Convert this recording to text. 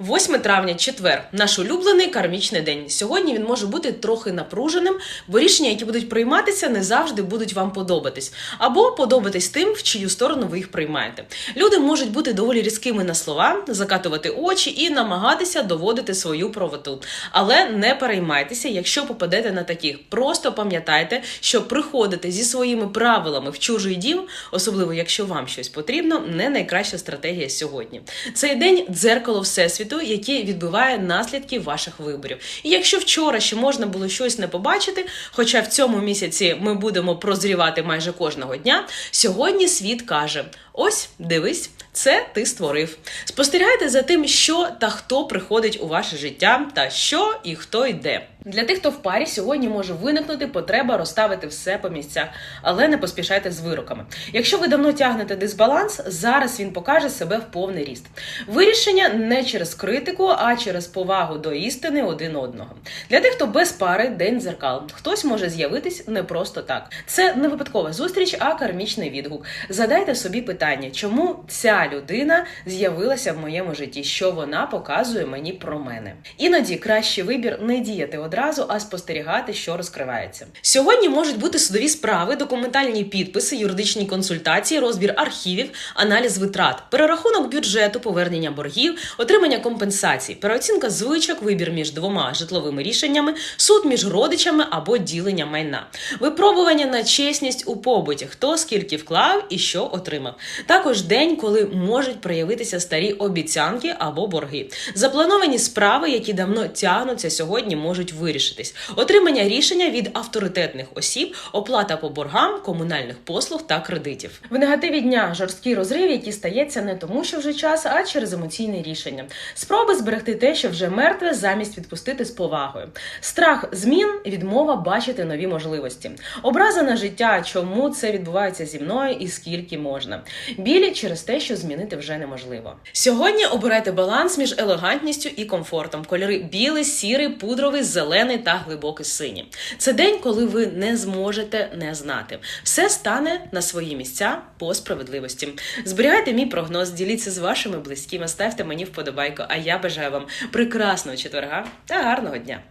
8 травня, четвер, наш улюблений кармічний день. Сьогодні він може бути трохи напруженим, бо рішення, які будуть прийматися, не завжди будуть вам подобатись, або подобатись тим, в чию сторону ви їх приймаєте. Люди можуть бути доволі різкими на слова, закатувати очі і намагатися доводити свою правоту. Але не переймайтеся, якщо попадете на таких. Просто пам'ятайте, що приходити зі своїми правилами в чужий дім, особливо якщо вам щось потрібно, не найкраща стратегія сьогодні. Цей день дзеркало всесвіту, яке відбиває наслідки ваших виборів. І якщо вчора ще можна було щось не побачити, хоча в цьому місяці ми будемо прозрівати майже кожного дня, сьогодні світ каже: ось дивись. Це ти створив. Спостерігайте за тим, що та хто приходить у ваше життя, та що і хто йде. Для тих, хто в парі, сьогодні може виникнути потреба розставити все по місцях, але не поспішайте з вироками. Якщо ви давно тягнете дисбаланс, зараз він покаже себе в повний ріст. Вирішення не через критику, а через повагу до істини один одного. Для тих, хто без пари, день дзеркал. Хтось може з'явитись не просто так. Це не випадкова зустріч, а кармічний відгук. Задайте собі питання, чому ця людина з'явилася в моєму житті, що вона показує мені про мене. Іноді кращий вибір не діяти одразу, а спостерігати, що розкривається. Сьогодні можуть бути судові справи, документальні підписи, юридичні консультації, розбір архівів, аналіз витрат, перерахунок бюджету, повернення боргів, отримання компенсацій, переоцінка звичок, вибір між двома житловими рішеннями, суд між родичами або ділення майна, випробування на чесність у побуті, хто скільки вклав і що отримав. Також день, коли можуть проявитися старі обіцянки або борги. Заплановані справи, які давно тягнуться сьогодні, можуть вирішитись. Отримання рішення від авторитетних осіб, оплата по боргам, комунальних послуг та кредитів. В негативі дня жорсткий розрив, який стається не тому, що вже час, а через емоційне рішення. Спроби зберегти те, що вже мертве, замість відпустити з повагою. Страх змін, відмова бачити нові можливості. Образа на життя, чому це відбувається зі мною і скільки можна. Білі через те, що змінити вже неможливо. Сьогодні обирайте баланс між елегантністю і комфортом. Кольори білий, сірий, пудровий, зелений та глибокий синій. Це день, коли ви не зможете не знати. Все стане на свої місця по справедливості. Зберігайте мій прогноз, діліться з вашими близькими, ставте мені вподобайку. А я бажаю вам прекрасного четверга та гарного дня.